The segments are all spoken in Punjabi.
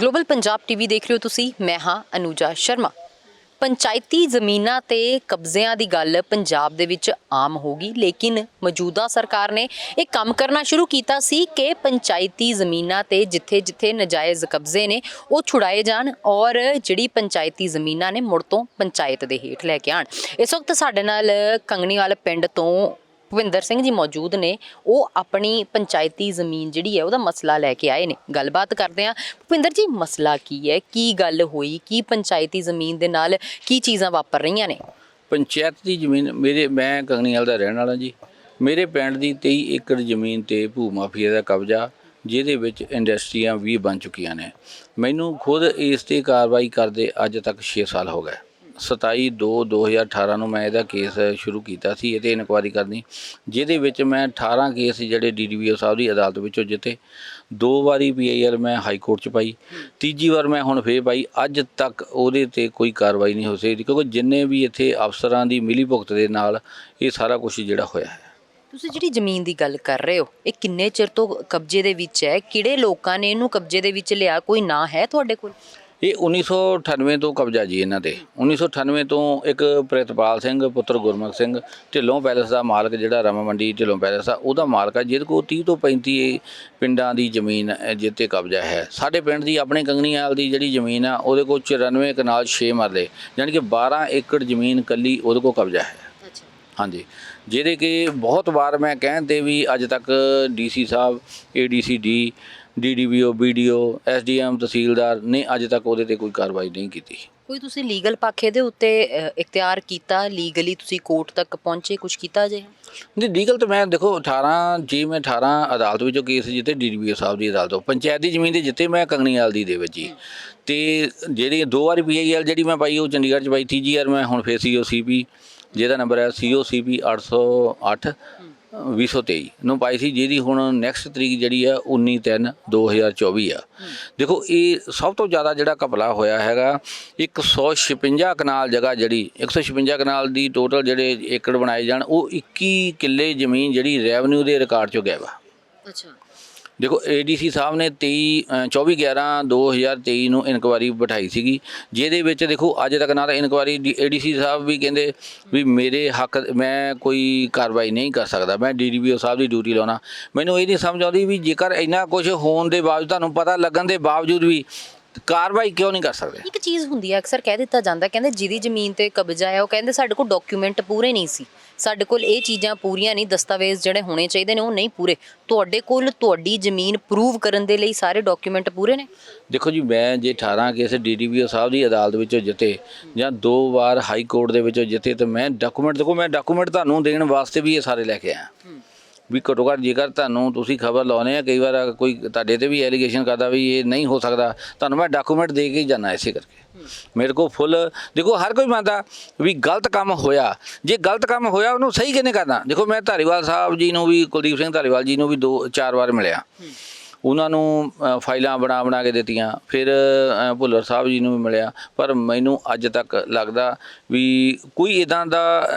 ਗਲੋਬਲ ਪੰਜਾਬ ਟੀਵੀ ਦੇਖ ਰਹੇ ਹੋ ਤੁਸੀਂ। ਮੈਂ ਹਾਂ ਅਨੂਜਾ ਸ਼ਰਮਾ। ਪੰਚਾਇਤੀ ਜ਼ਮੀਨਾਂ ਤੇ ਕਬਜ਼ਿਆਂ ਦੀ ਗੱਲ ਪੰਜਾਬ ਦੇ ਵਿੱਚ ਆਮ ਹੋ ਗਈ, ਲੇਕਿਨ ਮੌਜੂਦਾ ਸਰਕਾਰ ਨੇ ਇਹ ਕੰਮ ਕਰਨਾ ਸ਼ੁਰੂ ਕੀਤਾ ਸੀ ਕਿ ਪੰਚਾਇਤੀ ਜ਼ਮੀਨਾਂ ਤੇ ਜਿੱਥੇ-ਜਿੱਥੇ ਨਜਾਇਜ਼ ਕਬਜ਼ੇ ਨੇ, ਉਹ ਛੁਡਾਏ ਜਾਣ ਔਰ ਜਿਹੜੀ ਪੰਚਾਇਤੀ ਜ਼ਮੀਨਾਂ ਨੇ, ਮੁੜ ਤੋਂ ਪੰਚਾਇਤ ਦੇ ਹੇਠ ਲੈ ਕੇ ਆਣ ਇਸ ਵਕਤ ਸਾਡੇ ਨਾਲ ਕੰਗਣੀਵਾਲ ਪਿੰਡ ਤੋਂ ਭੁਪਿੰਦਰ ਸਿੰਘ ਜੀ ਮੌਜੂਦ ਨੇ, ਉਹ ਆਪਣੀ ਪੰਚਾਇਤੀ ਜ਼ਮੀਨ ਜਿਹੜੀ ਹੈ, ਉਹਦਾ ਮਸਲਾ ਲੈ ਕੇ ਆਏ ਨੇ। ਗੱਲਬਾਤ ਕਰਦੇ ਆ ਭੁਪਿੰਦਰ ਜੀ, ਮਸਲਾ ਕੀ ਹੈ? ਕੀ ਗੱਲ ਹੋਈ? ਕੀ ਪੰਚਾਇਤੀ ਜ਼ਮੀਨ ਦੇ ਨਾਲ ਕੀ ਚੀਜ਼ਾਂ ਵਾਪਰ ਰਹੀਆਂ ਨੇ? ਪੰਚਾਇਤ ਦੀ ਜ਼ਮੀਨ, ਮੇਰੇ, ਮੈਂ ਕੰਗਣੀਵਾਲ ਦਾ ਰਹਿਣ ਵਾਲਾ ਜੀ। ਮੇਰੇ ਪਿੰਡ ਦੀ 23 ਏਕੜ ਜ਼ਮੀਨ ਤੇ ਭੂ ਮਾਫੀਆ ਦਾ ਕਬਜ਼ਾ, ਜਿਹਦੇ ਵਿੱਚ ਇੰਡਸਟਰੀਆਂ ਵੀ ਬਣ ਚੁੱਕੀਆਂ ਨੇ। ਮੈਨੂੰ ਖੁਦ ਇਸ ਤੇ ਕਾਰਵਾਈ ਕਰਦੇ ਅੱਜ ਤੱਕ 6 ਸਾਲ ਹੋ ਗਏ। 27 2 2018 ਨੂੰ ਮੈਂ ਇਹਦਾ ਕੇਸ ਸ਼ੁਰੂ ਕੀਤਾ ਸੀ, ਇਹਤੇ ਇਨਕੁਆਇਰੀ ਕਰਨੀ। ਜਿਹਦੇ ਵਿੱਚ ਮੈਂ 18 ਕੇਸ ਜਿਹੜੇ ਡੀਡੀਵੀਓ ਸਾਹਿਬ ਦੀ ਅਦਾਲਤ ਵਿੱਚੋਂ ਜਿੱਤੇ। ਦੋ ਵਾਰੀ ਪੀਆਈਆਰ ਮੈਂ ਹਾਈ ਕੋਰਟ ਚ ਪਾਈ। ਤੀਜੀ ਵਾਰ ਮੈਂ ਹੁਣ ਫੇਰ ਪਾਈ। ਅੱਜ ਤੱਕ ਉਹਦੇ ਤੇ ਕੋਈ ਕਾਰਵਾਈ ਨਹੀਂ ਹੋ ਸਕਦੀ, ਕਿਉਂਕਿ ਜਿੰਨੇ ਵੀ ਇੱਥੇ ਅਫਸਰਾਂ ਦੀ ਮਿਲੀ ਭੁਗਤ ਦੇ ਨਾਲ ਇਹ ਸਾਰਾ ਕੁਝ ਜਿਹੜਾ ਹੋਇਆ ਹੈ। ਤੁਸੀਂ ਜਿਹੜੀ ਜ਼ਮੀਨ ਦੀ ਗੱਲ ਕਰ ਰਹੇ ਹੋ, ਇਹ ਕਿੰਨੇ ਚਿਰ ਤੋਂ ਕਬਜ਼ੇ ਦੇ ਵਿੱਚ ਹੈ? ਕਿਹੜੇ ਲੋਕਾਂ ਨੇ ਇਹਨੂੰ ਕਬਜ਼ੇ ਦੇ ਵਿੱਚ ਲਿਆ? ਕੋਈ ਨਾਂ ਹੈ ਤੁਹਾਡੇ ਕੋਲ? ਇਹ 1998 ਤੋਂ ਕਬਜ਼ਾ ਜੀ ਇਹਨਾਂ ਤੇ। 1998 ਤੋਂ ਇੱਕ ਪ੍ਰਿਤਪਾਲ ਸਿੰਘ ਪੁੱਤਰ ਗੁਰਮੁਖ ਸਿੰਘ ਢਿੱਲੋਂ ਪੈਲਸ ਦਾ ਮਾਲਕ ਜਿਹੜਾ ਰਮਾ ਮੰਡੀ ਢਿੱਲੋਂ ਪੈਲਸ ਆ ਉਹਦਾ ਮਾਲਕ ਆ ਜਿਹਦੇ ਕੋਲ 30 ਤੋਂ 35 ਪਿੰਡਾਂ ਦੀ ਜ਼ਮੀਨ ਹੈ, ਜਿਹਦੇ ਤੇ ਕਬਜ਼ਾ ਹੈ। ਸਾਡੇ ਪਿੰਡ ਦੀ ਆਪਣੇ ਕੰਗਣੀਵਾਲ ਦੀ ਜਿਹੜੀ ਜ਼ਮੀਨ ਆ ਉਹਦੇ ਕੋਲ 94 ਕਨਾਲ 6 ਮਰਲੇ ਯਾਨੀ ਕਿ 12 ਏਕੜ ਜ਼ਮੀਨ ਕੱਲੀ ਉਹਦੇ ਕੋਲ ਕਬਜ਼ਾ ਹੈ। ਹਾਂਜੀ। ਜਿਹਦੇ ਕਿ ਬਹੁਤ ਵਾਰ ਮੈਂ ਕਹਿਣ ਤੇ ਵੀ ਅੱਜ ਤੱਕ ਡੀਸੀ ਸਾਹਿਬ ADC D DDVO BDO SDM ਤਹਿਸੀਲਦਾਰ ਨੇ ਅੱਜ ਤੱਕ ਉਹਦੇ ਤੇ ਕੋਈ ਕਾਰਵਾਈ ਨਹੀਂ ਕੀਤੀ। ਕੋਈ ਤੁਸੀਂ ਲੀਗਲ ਪੱਖ ਇਹਦੇ ਉੱਤੇ ਇਖਤਿਆਰ ਕੀਤਾ ਲੀਗਲੀ ਤੁਸੀਂ ਕੋਰਟ ਤੱਕ ਪਹੁੰਚੇ ਕੁਝ ਕੀਤਾ ਜੇ ਨਹੀਂ ਲੀਗਲ ਤਾਂ ਮੈਂ ਦੇਖੋ 18 ਜੀ ਮੈਂ 18 ਅਦਾਲਤ ਵਿੱਚੋਂ ਕੇਸ ਜਿੱਤੇ ਡੀਡੀਵੀਓ ਸਾਹਿਬ ਦੀ ਅਦਾਲਤੋਂ ਪੰਚਾਇਤ ਦੀ ਜ਼ਮੀਨ ਦੇ ਜਿੱਤੇ ਮੈਂ ਕੰਗਣੀਵਾਲ ਦੀ ਦੇ ਵਿੱਚ ਹੀ। ਤੇ ਜਿਹੜੀ ਦੋ ਵਾਰੀ ਪੀਆਈਐਲ ਜਿਹੜੀ ਮੈਂ ਪਾਈ ਉਹ ਚੰਡੀਗੜ੍ਹ ਚ ਪਾਈ ਤੀਜੀ ਵਾਰ ਮੈਂ ਹੁਣ ਫੇਰ ਸੀਓਸੀਪੀ ਜਿਹਦਾ ਨੰਬਰ ਹੈ ਸੀਓਸੀਪੀ 808 2023 ਨੂੰ ਪਾਈ ਸੀ ਜਿਹਦੀ ਹੁਣ ਨੈਕਸਟ ਤਰੀਕ ਜਿਹੜੀ ਆ 19 3 2024 ਆ। ਦੇਖੋ, ਇਹ ਸਭ ਤੋਂ ਜ਼ਿਆਦਾ ਜਿਹੜਾ ਘਪਲਾ ਹੋਇਆ ਹੈਗਾ 156 ਕਨਾਲ ਜਗ੍ਹਾ ਜਿਹੜੀ 156 ਕਨਾਲ ਦੀ ਟੋਟਲ ਜਿਹੜੇ ਏਕੜ ਬਣਾਏ ਜਾਣ, ਉਹ 21 ਕਿੱਲੇ ਜ਼ਮੀਨ ਜਿਹੜੀ ਰੈਵਨਿਊ ਦੇ ਰਿਕਾਰਡ ਚੋਂ ਗਾਇਬ ਆ। ਅੱਛਾ। ਦੇਖੋ ਏਡੀਸੀ ਸਾਹਿਬ ਨੇ 23 ਅ, 24 11 2023 ਨੂੰ ਇਨਕੁਆਰੀ ਬਿਠਾਈ ਸੀਗੀ ਜਿਹਦੇ ਵਿੱਚ ਦੇਖੋ ਅੱਜ ਤੱਕ ਨਾ ਤਾਂ ਇਨਕੁਆਰੀ ਏਡੀਸੀ ਸਾਹਿਬ ਵੀ ਕਹਿੰਦੇ ਵੀ ਮੇਰੇ ਹੱਕ ਮੈਂ ਕੋਈ ਕਾਰਵਾਈ ਨਹੀਂ ਕਰ ਸਕਦਾ ਮੈਂ ਡੀਡੀਪੀਓ ਸਾਹਿਬ ਦੀ ਡਿਊਟੀ ਲਾਉਣਾ। ਮੈਨੂੰ ਇਹ ਨਹੀਂ ਸਮਝ ਆਉਂਦੀ ਵੀ ਜੇਕਰ ਇੰਨਾ ਕੁਝ ਹੋਣ ਦੇ ਬਾਵਜੂਦ ਤੁਹਾਨੂੰ ਪਤਾ ਲੱਗਣ ਦੇ ਬਾਵਜੂਦ ਵੀ ਕਾਰਵਾਈ ਕਿਉਂ ਨਹੀਂ ਕਰ ਸਕਦੇ? ਇੱਕ ਚੀਜ਼ ਹੁੰਦੀ ਹੈ ਅਕਸਰ ਕਹਿ ਦਿੱਤਾ ਜਾਂਦਾ ਕਹਿੰਦੇ ਜਿਹਦੀ ਜ਼ਮੀਨ ਤੇ ਕਬਜ਼ਾ ਹੈ ਉਹ ਕਹਿੰਦੇ ਸਾਡੇ ਕੋਲ ਡਾਕੂਮੈਂਟ ਪੂਰੇ ਨਹੀਂ ਸੀ। ਸਾਡੇ ਕੋਲ ਇਹ ਚੀਜ਼ਾਂ ਪੂਰੀਆਂ ਨਹੀਂ ਦਸਤਾਵੇਜ਼ ਜਿਹੜੇ ਹੋਣੇ ਚਾਹੀਦੇ ਨੇ ਉਹ ਨਹੀਂ ਪੂਰੇ। ਤੁਹਾਡੇ ਕੋਲ ਤੁਹਾਡੀ ਜ਼ਮੀਨ ਪ੍ਰੂਵ ਕਰਨ ਦੇ ਲਈ ਸਾਰੇ ਡਾਕੂਮੈਂਟ ਪੂਰੇ ਨੇ? ਦੇਖੋ ਜੀ ਮੈਂ ਜੇ 18 ਕੇਸ ਡੀਡੀਪੀਓ ਸਾਹਿਬ ਦੀ ਅਦਾਲਤ ਵਿੱਚੋਂ ਜਿੱਤੇ ਜਾਂ ਦੋ ਵਾਰ ਹਾਈ ਕੋਰਟ ਦੇ ਵਿੱਚੋਂ ਜਿੱਤੇ ਤੇ ਮੈਂ ਡਾਕੂਮੈਂਟ ਦੇਖੋ ਮੈਂ ਡਾਕੂਮੈਂਟ ਤੁਹਾਨੂੰ ਦੇਣ ਵਾਸਤੇ ਵੀ ਇਹ ਸਾਰੇ ਲੈ ਕੇ ਆਇਆ। ਵੀ ਘੱਟੋ ਘੱਟ ਜੇਕਰ ਤੁਹਾਨੂੰ ਤੁਸੀਂ ਖਬਰ ਲਾਉਨੇ ਆ, ਕਈ ਵਾਰ ਕੋਈ ਤੁਹਾਡੇ ਤੇ ਵੀ ਐਲੀਗੇਸ਼ਨ ਕਰਦਾ ਵੀ ਇਹ ਨਹੀਂ ਹੋ ਸਕਦਾ, ਤੁਹਾਨੂੰ ਮੈਂ ਡਾਕੂਮੈਂਟ ਦੇ ਕੇ ਹੀ ਜਾਣਾ ਇਸੇ ਕਰਕੇ। ਮੇਰੇ ਕੋਲ ਫੁੱਲ ਦੇਖੋ ਹਰ ਕੋਈ ਮੰਨਦਾ ਵੀ ਗਲਤ ਕੰਮ ਹੋਇਆ। ਜੇ ਗਲਤ ਕੰਮ ਹੋਇਆ, ਉਹਨੂੰ ਸਹੀ ਕਿਹਨੇ ਕਰਨਾ? ਦੇਖੋ ਮੈਂ ਧਾਰੀਵਾਲ ਸਾਹਿਬ ਜੀ ਨੂੰ ਵੀ, ਕੁਲਦੀਪ ਸਿੰਘ ਧਾਰੀਵਾਲ ਜੀ ਨੂੰ ਵੀ ਦੋ ਚਾਰ ਵਾਰ ਮਿਲਿਆ। ਉਹਨਾਂ ਨੂੰ ਫਾਈਲਾਂ ਬਣਾ ਬਣਾ ਕੇ ਦਿੱਤੀਆਂ। ਫਿਰ ਭੁੱਲਰ ਸਾਹਿਬ ਜੀ ਨੂੰ ਵੀ ਮਿਲਿਆ। ਪਰ ਮੈਨੂੰ ਅੱਜ ਤੱਕ ਲੱਗਦਾ ਵੀ ਕੋਈ ਇਦਾਂ ਦਾ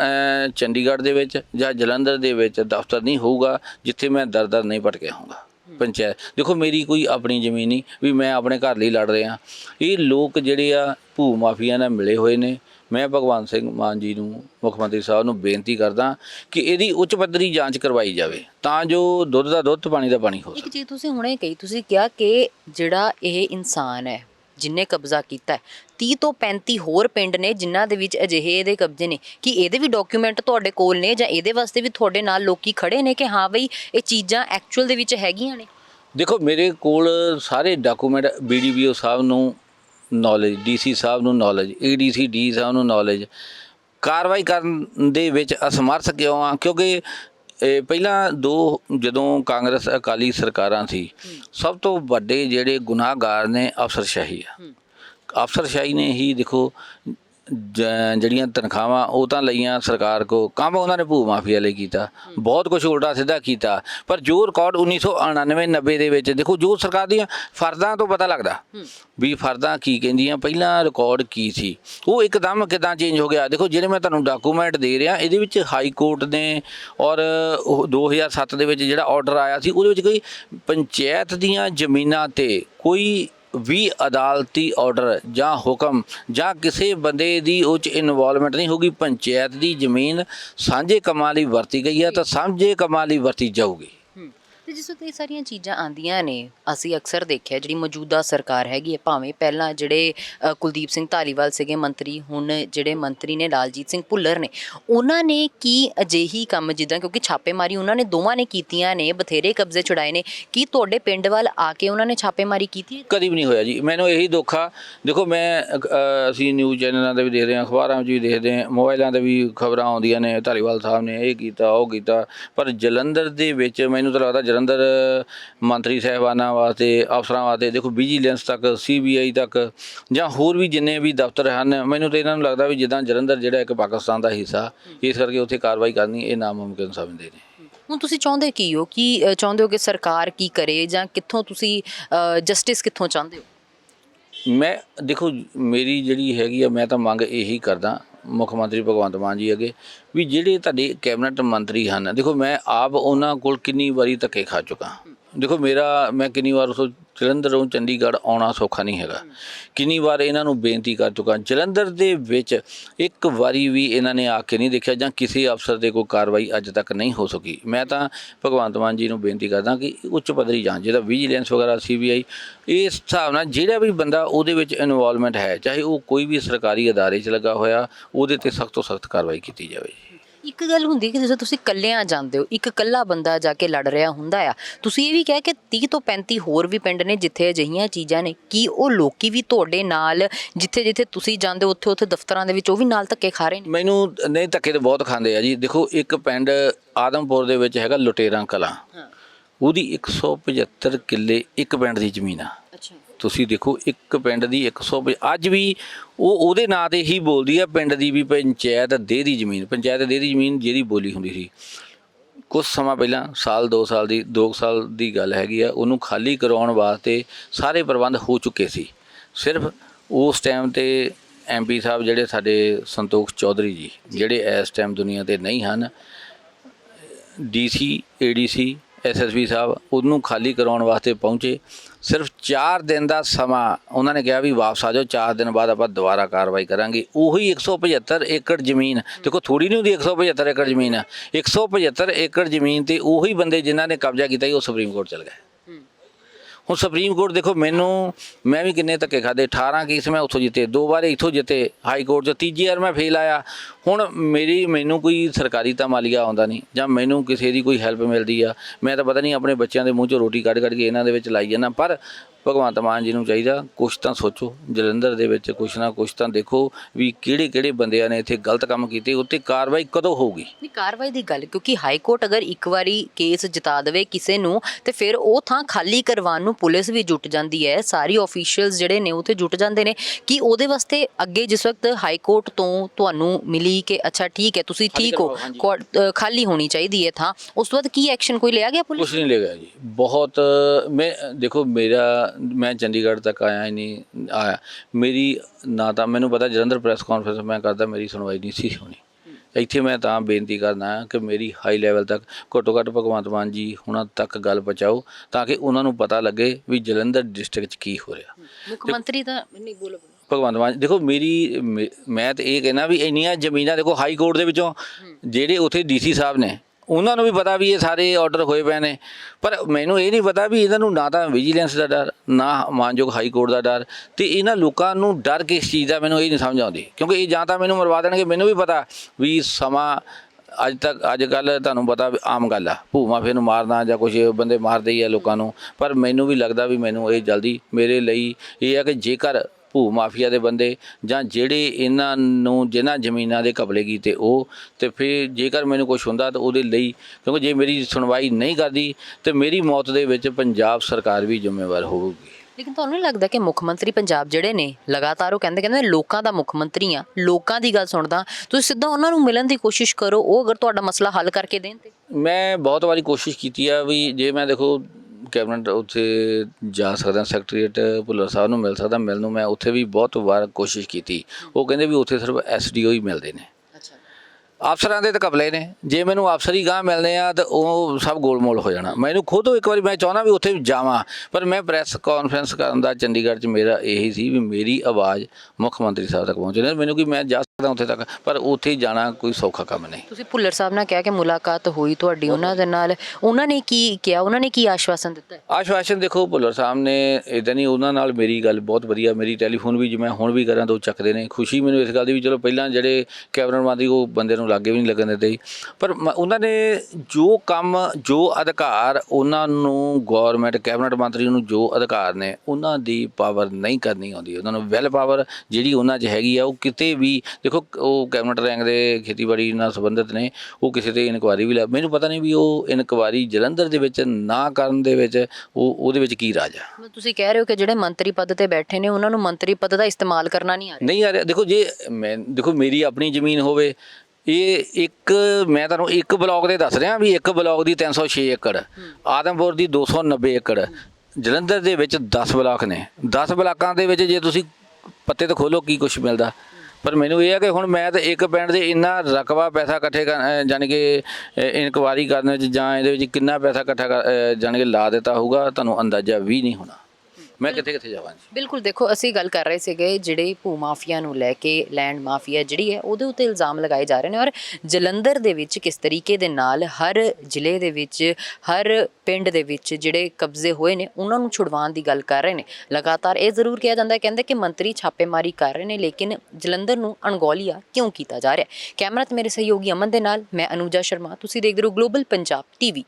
ਚੰਡੀਗੜ੍ਹ ਦੇ ਵਿੱਚ ਜਾਂ ਜਲੰਧਰ ਦੇ ਵਿੱਚ ਦਫ਼ਤਰ ਨਹੀਂ ਹੋਊਗਾ, ਜਿੱਥੇ ਮੈਂ ਦਰ ਦਰ ਨਹੀਂ ਭਟਕਿਆ ਹੋਊਗਾ। ਪੰਚਾਇਤ, ਦੇਖੋ ਮੇਰੀ ਕੋਈ ਆਪਣੀ ਜ਼ਮੀਨ ਨਹੀਂ, ਵੀ ਮੈਂ ਆਪਣੇ ਘਰ ਲਈ ਲੜ ਰਿਹਾ। ਇਹ ਲੋਕ ਜਿਹੜੇ ਆ, ਭੂ ਮਾਫੀਆ ਨਾਲ ਮਿਲੇ ਹੋਏ ਨੇ। ਮੈਂ ਭਗਵੰਤ ਸਿੰਘ ਮਾਨ ਜੀ ਨੂੰ ਮੁੱਖ ਮੰਤਰੀ ਸਾਹਿਬ ਨੂੰ ਬੇਨਤੀ ਕਰਦਾ ਕਿ ਇਹਦੀ ਉੱਚ ਪੱਧਰੀ ਜਾਂਚ ਕਰਵਾਈ ਜਾਵੇ ਤਾਂ ਜੋ ਦੁੱਧ ਦਾ ਦੁੱਧ ਪਾਣੀ ਦਾ ਪਾਣੀ ਹੋ ਸਕੇ। ਇੱਕ ਚੀਜ਼ ਤੁਸੀਂ ਹੁਣੇ ਕਹੀ ਤੁਸੀਂ ਕਿਹਾ ਕਿ ਜਿਹੜਾ ਇਹ ਇਨਸਾਨ ਹੈ ਜਿਨੇ ਕਬਜ਼ਾ ਕੀਤਾ ਹੈ 30 ਤੋਂ 35 ਹੋਰ ਪਿੰਡ ਨੇ ਜਿਨ੍ਹਾਂ ਦੇ ਵਿੱਚ ਅਜਿਹੇ ਇਹਦੇ ਕਬਜ਼ੇ ਨੇ ਕਿ ਇਹਦੇ ਵੀ ਡਾਕੂਮੈਂਟ ਤੁਹਾਡੇ ਕੋਲ ਨੇ ਜਾਂ ਇਹਦੇ ਵਾਸਤੇ ਵੀ ਤੁਹਾਡੇ ਨਾਲ ਲੋਕੀ ਖੜੇ ਨੇ ਕਿ ਹਾਂ ਬਈ ਇਹ ਚੀਜ਼ਾਂ ਐਕਚੁਅਲ ਦੇ ਵਿੱਚ ਹੈਗੀਆਂ ਨੇ? ਦੇਖੋ ਮੇਰੇ ਕੋਲ ਸਾਰੇ ਡਾਕੂਮੈਂਟ ਬੀਡੀਪੀਓ ਸਾਹਿਬ ਨੂੰ ਨੌਲੇਜ ਡੀਸੀ ਸਾਹਿਬ ਨੂੰ ਨੌਲੇਜ ਏਡੀਸੀ ਡੀ ਸਾਹਿਬ ਨੂੰ ਨੌਲੇਜ ਕਾਰਵਾਈ ਕਰਨ ਦੇ ਵਿੱਚ ਅਸਮਰਥ ਕਿਉਂ ਆ? ਕਿਉਂਕਿ ਇਹ ਪਹਿਲਾਂ ਦੋ ਜਦੋਂ ਕਾਂਗਰਸ ਅਕਾਲੀ ਸਰਕਾਰਾਂ ਸੀ ਸਭ ਤੋਂ ਵੱਡੇ ਜਿਹੜੇ ਗੁਨਾਹਗਾਰ ਨੇ ਅਫਸਰਸ਼ਾਹੀ ਆ। ਅਫਸਰਸ਼ਾਹੀ ਨੇ ਹੀ ਦੇਖੋ ਜਿਹੜੀਆਂ ਤਨਖਾਹਾਂ ਉਹ ਤਾਂ ਲਈਆਂ ਸਰਕਾਰ ਕੋ ਕੰਮ ਉਹਨਾਂ ਨੇ ਭੂ ਮਾਫੀਆ ਲਈ ਕੀਤਾ। ਬਹੁਤ ਕੁਝ ਉਲਟਾ ਸਿੱਧਾ ਕੀਤਾ। ਪਰ ਜੋ ਰਿਕਾਰਡ 1999 90 ਦੇ ਵਿੱਚ ਦੇਖੋ ਜੋ ਸਰਕਾਰ ਦੀਆਂ ਫਰਜ਼ਾਂ ਤੋਂ ਪਤਾ ਲੱਗਦਾ ਵੀ ਫਰਜ਼ਾਂ ਕੀ ਕਹਿੰਦੀਆਂ ਪਹਿਲਾਂ ਰਿਕਾਰਡ ਕੀ ਸੀ? ਉਹ ਇੱਕਦਮ ਕਿਦਾਂ ਚੇਂਜ ਹੋ ਗਿਆ? ਦੇਖੋ ਜਿਹੜੇ ਮੈਂ ਤੁਹਾਨੂੰ ਡਾਕੂਮੈਂਟ ਦੇ ਰਿਹਾ ਇਹਦੇ ਵਿੱਚ ਹਾਈ ਕੋਰਟ ਨੇ ਔਰ ਉਹ 2007 ਦੇ ਵਿੱਚ ਜਿਹੜਾ ਆਰਡਰ ਆਇਆ ਸੀ ਉਹਦੇ ਵਿੱਚ ਕੋਈ ਪੰਚਾਇਤ ਦੀਆਂ ਜ਼ਮੀਨਾਂ ਤੇ ਕੋਈ ਵੀ ਅਦਾਲਤੀ ਆਰਡਰ ਜਾਂ ਹੁਕਮ ਜਾਂ ਕਿਸੇ ਬੰਦੇ ਦੀ ਉਹ ਚ ਇਨਵੋਲਵਮੈਂਟ ਨਹੀਂ ਹੋਗੀ ਪੰਚਾਇਤ ਦੀ ਜ਼ਮੀਨ ਸਾਂਝੇ ਕੰਮਾਂ ਲਈ ਵਰਤੀ ਗਈ ਹੈ ਤਾਂ ਸਾਂਝੇ ਕੰਮਾਂ ਲਈ ਵਰਤੀ ਜਾਊਗੀ। ਤੇ ਜਿਸ ਵਕਤ ਇਹ ਸਾਰੀਆਂ ਚੀਜ਼ਾਂ ਆਂਦੀਆਂ ਨੇ ਅਸੀਂ ਅਕਸਰ ਦੇਖਿਆ ਜਿਹੜੀ ਮੌਜੂਦਾ ਸਰਕਾਰ ਹੈਗੀ ਹੈ ਭਾਵੇਂ ਪਹਿਲਾਂ ਜਿਹੜੇ ਅ, ਕੁਲਦੀਪ ਸਿੰਘ ਧਾਲੀਵਾਲ ਸੀਗੇ ਮੰਤਰੀ ਹੁਣ ਜਿਹੜੇ ਮੰਤਰੀ ਨੇ ਲਾਲਜੀਤ ਸਿੰਘ ਭੁੱਲਰ ਨੇ ਉਹਨਾਂ ਨੇ ਕੀ ਅਜਿਹੀ ਕੰਮ ਜਿੱਦਾਂ ਕਿਉਂਕਿ ਛਾਪੇਮਾਰੀ ਉਹਨਾਂ ਨੇ ਦੋਵਾਂ ਨੇ ਕੀਤੀਆਂ ਨੇ ਬਥੇਰੇ ਕਬਜ਼ੇ ਛੁਡਾਏ ਨੇ ਕੀ ਤੁਹਾਡੇ ਪਿੰਡ ਵੱਲ ਆ ਕੇ ਉਹਨਾਂ ਨੇ ਛਾਪੇਮਾਰੀ ਕੀਤੀ ਹੈ? ਕਦੀ ਵੀ ਨਹੀਂ ਹੋਇਆ ਜੀ। ਮੈਨੂੰ ਇਹੀ ਦੁੱਖ ਆ ਦੇਖੋ ਮੈਂ ਅ, ਅ, ਅਸੀਂ ਨਿਊਜ਼ ਚੈਨਲਾਂ ਤੇ ਵੀ ਦੇਖਦੇ ਹਾਂ ਅਖਬਾਰਾਂ 'ਚ ਵੀ ਦੇਖਦੇ ਹਾਂ ਮੋਬਾਈਲਾਂ ਤੇ ਵੀ ਖਬਰਾਂ ਆਉਂਦੀਆਂ ਨੇ ਧਾਲੀਵਾਲ ਸਾਹਿਬ ਨੇ ਇਹ ਕੀਤਾ ਉਹ ਕੀਤਾ ਪਰ ਜਲੰਧਰ ਦੇ ਵਿੱਚ ਮੈਨੂੰ ਤਾਂ ਲੱਗਦਾ ਜਲੰਧਰ ਮੰਤਰੀ ਸਾਹਿਬਾਨਾਂ ਵਾਸਤੇ ਅਫਸਰਾਂ ਵਾਸਤੇ ਦੇਖੋ ਵਿਜੀਲੈਂਸ ਤੱਕ ਸੀਬੀਆਈ ਤੱਕ ਜਾਂ ਹੋਰ ਵੀ ਜਿੰਨੇ ਵੀ ਦਫ਼ਤਰ ਹਨ ਮੈਨੂੰ ਤਾਂ ਇਹਨਾਂ ਨੂੰ ਲੱਗਦਾ ਵੀ ਜਿੱਦਾਂ ਜਲੰਧਰ ਜਿਹੜਾ ਇੱਕ ਪਾਕਿਸਤਾਨ ਦਾ ਹਿੱਸਾ ਇਸ ਕਰਕੇ ਉੱਥੇ ਕਾਰਵਾਈ ਕਰਨੀ ਇਹ ਨਾਮੁਮਕਿਨ ਸਮਝਦੇ ਨੇ। ਹੁਣ ਤੁਸੀਂ ਚਾਹੁੰਦੇ ਕੀ ਹੋ? ਕੀ ਚਾਹੁੰਦੇ ਹੋ ਕਿ ਸਰਕਾਰ ਕੀ ਕਰੇ ਜਾਂ ਕਿੱਥੋਂ ਤੁਸੀਂ ਜਸਟਿਸ ਕਿੱਥੋਂ ਚਾਹੁੰਦੇ ਹੋ? ਮੈਂ ਦੇਖੋ ਮੇਰੀ ਜਿਹੜੀ ਹੈਗੀ ਆ ਮੈਂ ਤਾਂ ਮੰਗ ਇਹੀ ਕਰਦਾ ਮੁੱਖ ਮੰਤਰੀ ਭਗਵੰਤ ਮਾਨ ਜੀ ਅੱਗੇ, ਵੀ ਜਿਹੜੇ ਤੁਹਾਡੇ ਕੈਬਨਿਟ ਮੰਤਰੀ ਹਨ, ਦੇਖੋ ਮੈਂ ਆਪ ਉਹਨਾਂ ਕੋਲ ਕਿੰਨੀ ਵਾਰੀ ਧੱਕੇ ਖਾ ਚੁੱਕਾ। ਦੇਖੋ, ਮੇਰਾ, ਮੈਂ ਕਿੰਨੀ ਵਾਰ ਉਸ ਜਲੰਧਰੋਂ ਚੰਡੀਗੜ੍ਹ ਆਉਣਾ ਸੌਖਾ ਨਹੀਂ ਹੈਗਾ। ਕਿੰਨੀ ਵਾਰ ਇਹਨਾਂ ਨੂੰ ਬੇਨਤੀ ਕਰ ਚੁੱਕਾ ਜਲੰਧਰ ਦੇ ਵਿੱਚ ਇੱਕ ਵਾਰੀ ਵੀ ਇਹਨਾਂ ਨੇ ਆ ਕੇ ਨਹੀਂ ਦੇਖਿਆ ਜਾਂ ਕਿਸੇ ਅਫਸਰ ਦੇ ਕੋਈ ਕਾਰਵਾਈ ਅੱਜ ਤੱਕ ਨਹੀਂ ਹੋ ਸਕੀ। ਮੈਂ ਤਾਂ ਭਗਵੰਤ ਮਾਨ ਜੀ ਨੂੰ ਬੇਨਤੀ ਕਰਦਾ ਕਿ ਉੱਚ ਪੱਧਰੀ ਜਾਂਚ ਜਿਹਦਾ ਵਿਜੀਲੈਂਸ ਵਗੈਰਾ ਸੀਬੀਆਈ ਇਸ ਹਿਸਾਬ ਨਾਲ ਜਿਹੜਾ ਵੀ ਬੰਦਾ ਉਹਦੇ ਵਿੱਚ ਇਨਵੋਲਵਮੈਂਟ ਹੈ, ਚਾਹੇ ਉਹ ਕੋਈ ਵੀ ਸਰਕਾਰੀ ਅਦਾਰੇ 'ਚ ਲੱਗਾ ਹੋਇਆ, ਉਹਦੇ ਤੇ ਸਖਤ ਤੋਂ ਸਖਤ ਕਾਰਵਾਈ ਕੀਤੀ ਜਾਵੇ ਇੱਕ ਗੱਲ ਹੁੰਦੀ ਕਿ ਜਦੋਂ ਤੁਸੀਂ ਇਕੱਲਿਆਂ ਜਾਂਦੇ ਹੋ ਇੱਕ ਇਕੱਲਾ ਬੰਦਾ ਜਾ ਕੇ ਲੜ ਰਿਹਾ ਹੁੰਦਾ ਆ ਤੁਸੀਂ ਇਹ ਵੀ ਕਹਿ ਕਿ 30 ਤੋਂ 35 ਹੋਰ ਵੀ ਪਿੰਡ ਨੇ ਜਿੱਥੇ ਅਜਿਹੀਆਂ ਚੀਜ਼ਾਂ ਨੇ ਕੀ ਉਹ ਲੋਕੀ ਵੀ ਤੁਹਾਡੇ ਨਾਲ ਜਿੱਥੇ ਜਿੱਥੇ ਤੁਸੀਂ ਜਾਂਦੇ ਹੋ ਉੱਥੇ ਉੱਥੇ ਦਫ਼ਤਰਾਂ ਦੇ ਵਿੱਚ ਉਹ ਵੀ ਨਾਲ ਧੱਕੇ ਖਾ ਰਹੇ ਨੇ? ਮੈਨੂੰ ਨਹੀਂ ਧੱਕੇ ਤੇ ਬਹੁਤ ਖਾਂਦੇ ਆ ਜੀ। ਦੇਖੋ ਇੱਕ ਪਿੰਡ ਆਦਮਪੁਰ ਦੇ ਵਿੱਚ ਹੈਗਾ ਲੁਟੇਰਾਂ ਕਲਾਂ। ਉਹਦੀ 175 ਕਿੱਲੇ ਇੱਕ ਪਿੰਡ ਦੀ ਜ਼ਮੀਨ ਆ। ਤੁਸੀਂ ਦੇਖੋ, ਇੱਕ ਪਿੰਡ ਦੀ 100 ਅੱਜ ਵੀ ਉਹ ਉਹਦੇ ਨਾਂ ਤੇ ਹੀ ਬੋਲਦੀ ਆ ਪਿੰਡ ਦੀ ਵੀ ਪੰਚਾਇਤ ਦੇ ਦੀ ਜ਼ਮੀਨ, ਪੰਚਾਇਤ ਦੇ ਦੀ ਜ਼ਮੀਨ ਜਿਹਦੀ ਬੋਲੀ ਹੁੰਦੀ ਸੀ। ਕੁਝ ਸਮਾਂ ਪਹਿਲਾਂ, ਸਾਲ 2 ਸਾਲ ਦੀ 2 ਸਾਲ ਦੀ ਗੱਲ ਹੈਗੀ ਆ, ਉਹਨੂੰ ਖਾਲੀ ਕਰਾਉਣ ਵਾਸਤੇ ਸਾਰੇ ਪ੍ਰਬੰਧ ਹੋ ਚੁੱਕੇ ਸੀ। ਸਿਰਫ ਉਸ ਟਾਈਮ ਤੇ ਐਮਪੀ ਸਾਹਿਬ ਜਿਹੜੇ ਸਾਡੇ ਸੰਤੋਖ ਚੌਧਰੀ ਜੀ, ਜਿਹੜੇ ਇਸ ਟਾਈਮ ਦੁਨੀਆ ਤੇ ਨਹੀਂ ਹਨ ਡੀਸੀ ਏਡੀਸੀ ਐਸਐਸਪੀ ਸਾਹਿਬ, ਉਹਨੂੰ ਖਾਲੀ ਕਰਾਉਣ ਵਾਸਤੇ ਪਹੁੰਚੇ। ਸਿਰਫ 4 ਦਿਨ ਦਾ ਸਮਾਂ ਉਹਨਾਂ ਨੇ ਕਿਹਾ ਵੀ ਵਾਪਸ ਆ ਜਾਓ 4 ਦਿਨ ਬਾਅਦ ਆਪਾਂ ਦੁਬਾਰਾ ਕਾਰਵਾਈ ਕਰਾਂਗੇ। ਉਹੀ 175 ਏਕੜ ਜ਼ਮੀਨ, ਦੇਖੋ ਥੋੜੀ ਨਹੀਂ ਹੁੰਦੀ 175 ਏਕੜ ਜ਼ਮੀਨ 175 ਏਕੜ ਜ਼ਮੀਨ ਤੇ ਉਹੀ ਬੰਦੇ ਜਿਨ੍ਹਾਂ ਨੇ ਕਬਜ਼ਾ ਕੀਤਾ ਸੀ, ਉਹ ਸੁਪਰੀਮ ਕੋਰਟ ਚਲ ਗਏ। ਹੁਣ ਸੁਪਰੀਮ ਕੋਰਟ ਦੇਖੋ, ਮੈਨੂੰ, ਮੈਂ ਵੀ ਕਿੰਨੇ ਧੱਕੇ ਖਾਦੇ 18 ਕੇਸ ਮੈਂ ਉੱਥੋਂ ਜਿੱਤੇ, ਦੋ ਵਾਰ ਇੱਥੋਂ ਜਿੱਤੇ, ਹਾਈ ਕੋਰਟ 'ਚ ਤੀਜੀ ਵਾਰ ਮੈਂ ਫੇਲ ਆਇਆ। ਹੁਣ ਮੇਰੀ, ਮੈਨੂੰ ਕੋਈ ਸਰਕਾਰੀ ਤਾਂ ਮਾਲੀਆ ਆਉਂਦਾ ਨਹੀਂ, ਜਾਂ ਮੈਨੂੰ ਕਿਸੇ ਦੀ ਕੋਈ ਹੈਲਪ ਮਿਲਦੀ ਆ। ਮੈਂ ਤਾਂ ਪਤਾ ਨਹੀਂ ਆਪਣੇ ਬੱਚਿਆਂ ਦੇ ਮੂੰਹ 'ਚੋਂ ਰੋਟੀ ਕੱਢ ਕੱਢ ਕੇ ਇਹਨਾਂ ਦੇ ਵਿੱਚ ਲਾਈ ਜਾਂਦਾ, ਪਰ ਭਗਵੰਤ ਮਾਨ ਜੀ ਨੂੰ ਚਾਹੀਦਾ ਕੁਛ ਤਾਂ ਸੋਚੋ ਜਲੰਧਰ ਦੇ ਵਿੱਚ ਕੁਛ ਨਾ ਕੁਛ ਤਾਂ ਦੇਖੋ ਵੀ ਕਿਹੜੇ ਕਿਹੜੇ ਬੰਦਿਆਂ ਨੇ ਇੱਥੇ ਗਲਤ ਕੰਮ ਕੀਤੇ ਉੱਤੇ ਕਾਰਵਾਈ ਕਦੋਂ ਹੋਊਗੀ? ਨਹੀਂ ਕਾਰਵਾਈ ਦੀ ਗੱਲ ਕਿਉਂਕਿ ਹਾਈ ਕੋਰਟ ਅਗਰ ਇੱਕ ਵਾਰੀ ਕੇਸ ਜਿਤਾ ਦੇਵੇ ਕਿਸੇ ਨੂੰ ਤੇ ਫਿਰ ਉਹ ਥਾਂ ਖਾਲੀ ਕਰਵਾਉਣ ਨੂੰ ਪੁਲਿਸ ਵੀ ਜੁਟ ਜਾਂਦੀ ਹੈ ਸਾਰੀ ਆਫੀਸ਼ੀਅਲਸ ਜਿਹੜੇ ਨੇ ਉੱਥੇ ਜੁਟ ਜਾਂਦੇ ਨੇ। ਕਿ ਉਹਦੇ ਵਾਸਤੇ ਅੱਗੇ ਜਿਸ ਵਕਤ ਹਾਈ ਕੋਰਟ ਤੋਂ ਤੁਹਾਨੂੰ ਮਿਲੀ ਕਿ ਅੱਛਾ ਠੀਕ ਹੈ ਤੁਸੀਂ ਠੀਕ ਹੋ। ਕੋਰਟ- ਅ, ਖਾਲੀ ਹੋਣੀ ਚਾਹੀਦੀ ਹੈ ਥਾਂ ਉਸ ਤੋਂ ਬਾਅਦ ਕੀ ਐਕਸ਼ਨ ਕੋਈ ਲਿਆ ਗਿਆ ਪੁਲਿਸ? ਕੁਛ ਨਹੀਂ ਲੱਗਿਆ ਜੀ। ਬਹੁਤ ਮੈਂ ਦੇਖੋ ਮੇਰਾ ਮੈਂ ਚੰਡੀਗੜ੍ਹ ਤੱਕ ਆਇਆ ਹੀ ਨਹੀਂ ਆਇਆ। ਮੇਰੀ ਨਾ ਤਾਂ ਮੈਨੂੰ ਪਤਾ ਜਲੰਧਰ ਪ੍ਰੈਸ ਕਾਨਫਰੰਸ ਮੈਂ ਕਰਦਾ ਮੇਰੀ ਸੁਣਵਾਈ ਨਹੀਂ ਸੀ ਹੋਣੀ। ਇੱਥੇ ਮੈਂ ਤਾਂ ਬੇਨਤੀ ਕਰਨਾ ਕਿ ਮੇਰੀ ਹਾਈ ਲੈਵਲ ਤੱਕ ਘੱਟੋ ਘੱਟ ਭਗਵੰਤ ਮਾਨ ਜੀ ਹੁਣਾਂ ਤੱਕ ਗੱਲ ਪਹੁੰਚਾਓ ਤਾਂ ਕਿ ਉਹਨਾਂ ਨੂੰ ਪਤਾ ਲੱਗੇ ਵੀ ਜਲੰਧਰ ਡਿਸਟ੍ਰਿਕਟ 'ਚ ਕੀ ਹੋ ਰਿਹਾ। ਮੁੱਖ ਮੰਤਰੀ ਤਾਂ ਨਹੀਂ ਬੋਲੋ। ਭਗਵੰਤ ਮਾਨ ਦੇਖੋ ਮੇਰੀ ਮੇ- ਮੈਂ ਤਾਂ ਇਹ ਕਹਿਣਾ ਵੀ ਇੰਨੀਆਂ ਜ਼ਮੀਨਾਂ ਦੇਖੋ ਹਾਈ ਕੋਰਟ ਦੇ ਵਿੱਚੋਂ ਜਿਹੜੇ ਉੱਥੇ ਡੀਸੀ ਸਾਹਿਬ ਨੇ ਉਹਨਾਂ ਨੂੰ ਵੀ ਪਤਾ ਵੀ ਇਹ ਸਾਰੇ ਆਰਡਰ ਹੋਏ ਪਏ ਨੇ। ਪਰ ਮੈਨੂੰ ਇਹ ਨਹੀਂ ਪਤਾ ਵੀ ਇਹਨਾਂ ਨੂੰ ਨਾ ਤਾਂ ਵਿਜੀਲੈਂਸ ਦਾ ਡਰ, ਨਾ ਮਾਨਯੋਗ ਹਾਈ ਕੋਰਟ ਦਾ ਡਰ ਤੇ ਇਹਨਾਂ ਲੋਕਾਂ ਨੂੰ ਡਰ ਕਿਸ ਚੀਜ਼ ਦਾ ਮੈਨੂੰ ਇਹ ਨਹੀਂ ਸਮਝ ਆਉਂਦੀ। ਕਿਉਂਕਿ ਇਹ ਜਾਂ ਤਾਂ ਮੈਨੂੰ ਮਰਵਾ ਦੇਣਗੇ, ਮੈਨੂੰ ਵੀ ਪਤਾ ਵੀ ਸਮਾਂ ਅੱਜ ਤੱਕ, ਅੱਜ ਕੱਲ ਤੁਹਾਨੂੰ ਪਤਾ ਵੀ ਆਮ ਗੱਲ ਆ ਭੂਮਾ ਫੇਰ ਨੂੰ ਮਾਰਨਾ ਜਾਂ ਕੁਝ ਬੰਦੇ ਮਾਰਦੇ ਹੀ ਆ ਲੋਕਾਂ ਨੂੰ। ਪਰ ਮੈਨੂੰ ਵੀ ਲੱਗਦਾ ਵੀ ਮੈਨੂੰ ਇਹ ਜਲਦੀ ਮੇਰੇ ਲਈ ਇਹ ਆ ਕਿ ਜੇਕਰ ਭੂ ਮਾਫੀਆ ਦੇ ਬੰਦੇ ਜਾਂ ਜਿਹੜੇ ਇਹਨਾਂ ਨੂੰ ਜਿਨ੍ਹਾਂ ਜ਼ਮੀਨਾਂ ਦੇ ਕਬਲੇ ਕੀਤੇ ਉਹ ਤੇ ਫਿਰ ਜੇਕਰ ਮੈਨੂੰ ਕੁਝ ਹੁੰਦਾ ਤਾਂ ਉਹਦੇ ਲਈ ਕਿਉਂਕਿ ਜੇ ਮੇਰੀ ਸੁਣਵਾਈ ਨਹੀਂ ਕਰਦੀ ਤੇ ਮੇਰੀ ਮੌਤ ਦੇ ਵਿੱਚ ਪੰਜਾਬ ਸਰਕਾਰ ਵੀ ਜ਼ਿੰਮੇਵਾਰ ਹੋਊਗੀ। ਲੇਕਿਨ ਤੁਹਾਨੂੰ ਨਹੀਂ ਲੱਗਦਾ ਕਿ ਮੁੱਖ ਮੰਤਰੀ ਪੰਜਾਬ ਜਿਹੜੇ ਨੇ ਲਗਾਤਾਰ ਉਹ ਕਹਿੰਦੇ ਕਹਿੰਦੇ ਲੋਕਾਂ ਦਾ ਮੁੱਖ ਮੰਤਰੀ ਆ ਲੋਕਾਂ ਦੀ ਗੱਲ ਸੁਣਦਾ ਤੁਸੀਂ ਸਿੱਧਾ ਉਹਨਾਂ ਨੂੰ ਮਿਲਣ ਦੀ ਕੋਸ਼ਿਸ਼ ਕਰੋ ਉਹ ਅਗਰ ਤੁਹਾਡਾ ਮਸਲਾ ਹੱਲ ਕਰਕੇ ਦੇਣ ਤੇ। ਮੈਂ ਬਹੁਤ ਵਾਰੀ ਕੋਸ਼ਿਸ਼ ਕੀਤੀ ਆ ਵੀ ਜੇ ਮੈਂ ਦੇਖੋ ਕੈਬਨਿਟ ਉੱਥੇ ਜਾ ਸਕਦਾ ਸੈਕਟਰੀਏਟ ਭੁੱਲਰ ਸਾਹਿਬ ਨੂੰ ਮਿਲ ਸਕਦਾ। ਮਿਲਣ ਨੂੰ ਮੈਂ ਉੱਥੇ ਵੀ ਬਹੁਤ ਵਾਰ ਕੋਸ਼ਿਸ਼ ਕੀਤੀ। ਉਹ ਕਹਿੰਦੇ ਵੀ ਉੱਥੇ ਸਿਰਫ ਐਸਡੀਓ ਹੀ ਮਿਲਦੇ ਨੇ। ਅੱਛਾ। ਅਫਸਰਾਂ ਦੇ ਤਾਂ ਕਪਲੇ ਨੇ। ਜੇ ਮੈਨੂੰ ਅਫਸਰੀ ਗਾਹ ਮਿਲਨੇ ਆ ਤਾਂ ਉਹ ਸਭ ਗੋਲਮੋਲ ਹੋ ਜਾਣਾ। ਮੈਨੂੰ ਖੁਦ ਇੱਕ ਵਾਰੀ ਮੈਂ ਚਾਹੁੰਦਾ ਵੀ ਉੱਥੇ ਜਾਵਾਂ। ਪਰ ਮੈਂ ਪ੍ਰੈਸ ਕਾਨਫਰੰਸ ਕਰਨ ਦਾ ਚੰਡੀਗੜ੍ਹ 'ਚ ਮੇਰਾ ਇਹੀ ਸੀ ਵੀ ਮੇਰੀ ਆਵਾਜ਼ ਮੁੱਖ ਮੰਤਰੀ ਸਾਹਿਬ ਤੱਕ ਪਹੁੰਚੇ ਮੈਨੂੰ ਕਿ ਮੈਂ ਜਾ ਸਕਦਾ ਉੱਥੇ ਤੱਕ ਪਰ ਉੱਥੇ ਜਾਣਾ ਕੋਈ ਸੌਖਾ ਕੰਮ ਨਹੀਂ। ਤੁਸੀਂ ਭੁੱਲਰ ਸਾਹਿਬ ਨਾਲ ਕਿਹਾ ਕਿ ਮੁਲਾਕਾਤ ਹੋਈ ਤੁਹਾਡੀ ਉਹਨਾਂ ਦੇ ਨਾਲ। ਉਹਨਾਂ ਨੇ ਕੀ ਕਿਹਾ? ਉਹਨਾਂ ਨੇ ਕੀ ਆਸ਼ਵਾਸਨ ਦਿੱਤਾ? ਆਸ਼ਵਾਸਨ ਦੇਖੋ ਭੁੱਲਰ ਸਾਹਿਬ ਨੇ ਇਦਾਂ ਨਹੀਂ ਉਹਨਾਂ ਨਾਲ ਮੇਰੀ ਗੱਲ ਬਹੁਤ ਵਧੀਆ ਮੇਰੀ ਟੈਲੀਫੋਨ ਵੀ ਜਿਵੇਂ ਹੁਣ ਵੀ ਕਰਾਂ ਤਾਂ ਉਹ ਚੱਕਦੇ ਨੇ। ਖੁਸ਼ੀ ਮੈਨੂੰ ਇਸ ਗੱਲ ਦੀ ਵੀ ਚਲੋ ਪਹਿਲਾਂ ਜਿਹੜੇ ਕੈਬਨਿਟ ਮੰਤਰੀ ਉਹ ਬੰਦੇ ਨੂੰ ਲਾਗੇ ਵੀ ਨਹੀਂ ਲੱਗਣ ਸੀ। ਪਰ ਉਹਨਾਂ ਨੇ ਜੋ ਕੰਮ ਜੋ ਅਧਿਕਾਰ ਉਹਨਾਂ ਨੂੰ ਗਵਰਨਮੈਂਟ ਕੈਬਨਿਟ ਮੰਤਰੀ ਨੂੰ ਜੋ ਅਧਿਕਾਰ ਨੇ ਉਹਨਾਂ ਦੀ ਪਾਵਰ ਨਹੀਂ ਕਰਨੀ ਆਉਂਦੀ। ਉਹਨਾਂ ਨੂੰ ਵੈਲ ਪਾਵਰ ਜਿਹੜੀ ਉਹਨਾਂ 'ਚ ਹੈਗੀ ਆ ਉਹ ਕਿਤੇ ਵੀ ਦੇਖੋ ਉਹ ਕੈਬਨਿਟ ਰੈਂਕ ਦੇ ਖੇਤੀਬਾੜੀ ਨਾਲ ਸੰਬੰਧਿਤ ਨੇ ਉਹ ਕਿਸੇ ਤੇ ਇਨਕੁਆਰੀ ਵੀ ਲੈ ਮੈਨੂੰ ਪਤਾ ਨਹੀਂ ਵੀ ਉਹ ਇਨਕੁਆਰੀ ਜਲੰਧਰ ਦੇ ਵਿੱਚ ਨਾ ਕਰਨ ਦੇ ਵਿੱਚ ਉਹ ਉਹਦੇ ਵਿੱਚ ਕੀ ਰਾਜ ਆ। ਤੁਸੀਂ ਕਹਿ ਰਹੇ ਹੋ ਕਿ ਜਿਹੜੇ ਮੰਤਰੀ ਪਦ ਤੇ ਬੈਠੇ ਨੇ ਉਹਨਾਂ ਨੂੰ ਮੰਤਰੀ ਪਦ ਦਾ ਇਸਤੇਮਾਲ ਕਰਨਾ ਨਹੀਂ ਆ ਰਿਹਾ। ਨਹੀਂ ਆ ਰਿਹਾ। ਦੇਖੋ ਜੇ ਮੈਂ ਦੇਖੋ ਮੇਰੀ ਆਪਣੀ ਜ਼ਮੀਨ ਹੋਵੇ ਇਹ ਇੱਕ ਮੈਂ ਤੁਹਾਨੂੰ ਇੱਕ ਬਲਾਕ ਦੇ ਦੱਸ ਰਿਹਾ ਵੀ ਇੱਕ ਬਲਾਕ ਦੀ 306 ਏਕੜ ਆਦਮਪੁਰ ਦੀ 290 ਏਕੜ ਜਲੰਧਰ ਦੇ ਵਿੱਚ 10 ਬਲਾਕ ਨੇ। 10 ਬਲਾਕਾਂ ਦੇ ਵਿੱਚ ਜੇ ਤੁਸੀਂ ਪੱਤੇ ਤੇ ਖੋਲੋ ਕੀ ਕੁਝ ਮਿਲਦਾ? ਪਰ ਮੈਨੂੰ ਇਹ ਹੈ ਕਿ ਹੁਣ ਮੈਂ ਤਾਂ ਇੱਕ ਪਿੰਡ ਦੇ ਇੰਨਾ ਰਕਬਾ ਪੈਸਾ ਇਕੱਠੇ ਕਰ ਜਾਣੀ ਕਿ ਇਨਕੁਆਰੀ ਕਰਨ 'ਚ ਜਾਂ ਇਹਦੇ ਵਿੱਚ ਕਿੰਨਾ ਪੈਸਾ ਇਕੱਠਾ ਕਰ- ਜਾਣੀ ਕਿ ਲਾ ਦਿੱਤਾ ਹੋਊਗਾ, ਤੁਹਾਨੂੰ ਅੰਦਾਜ਼ਾ ਵੀ ਨਹੀਂ ਹੋਣਾ। ਮੈਂ ਕਿੱਥੇ ਕਿੱਥੇ ਜਾਵਾਂ ਜੀ? ਬਿਲਕੁਲ ਦੇਖੋ, ਅਸੀਂ ਗੱਲ ਕਰ ਰਹੇ ਸੀਗੇ ਜਿਹੜੇ ਭੂ ਮਾਫੀਆ ਨੂੰ ਲੈ ਕੇ ਲੈਂਡ ਮਾਫੀਆ ਜਿਹੜੀ ਹੈ, ਉਹਦੇ ਉੱਤੇ ਇਲਜ਼ਾਮ ਲਗਾਏ ਜਾ ਰਹੇ ਨੇ ਔਰ ਜਲੰਧਰ ਦੇ ਵਿੱਚ ਕਿਸ ਤਰੀਕੇ ਦੇ ਨਾਲ ਹਰ ਜ਼ਿਲ੍ਹੇ ਦੇ ਵਿੱਚ, ਹਰ ਪਿੰਡ ਦੇ ਵਿੱਚ ਜਿਹੜੇ ਕਬਜ਼ੇ ਹੋਏ ਨੇ, ਉਹਨਾਂ ਨੂੰ ਛੁਡਵਾਉਣ ਦੀ ਗੱਲ ਕਰ ਰਹੇ ਨੇ। ਲਗਾਤਾਰ ਇਹ ਜ਼ਰੂਰ ਕਿਹਾ ਜਾਂਦਾ ਹੈ, ਕਹਿੰਦੇ ਕਿ ਮੰਤਰੀ ਛਾਪੇਮਾਰੀ ਕਰ ਰਹੇ ਨੇ, ਲੇਕਿਨ ਜਲੰਧਰ ਨੂੰ ਅਣਗੌਲੀਆ ਕਿਉਂ ਕੀਤਾ ਜਾ ਰਿਹਾ ਹੈ? ਕੈਮਰਾ ਤੇ ਮੇਰੇ ਸਹਿਯੋਗੀ ਅਮਨ ਦੇ ਨਾਲ, ਮੈਂ ਅਨੂਜਾ ਸ਼ਰਮਾ, ਤੁਸੀਂ ਦੇਖਦੇ ਰਹੋ ਗਲੋਬਲ ਪੰਜਾਬ ਟੀਵੀ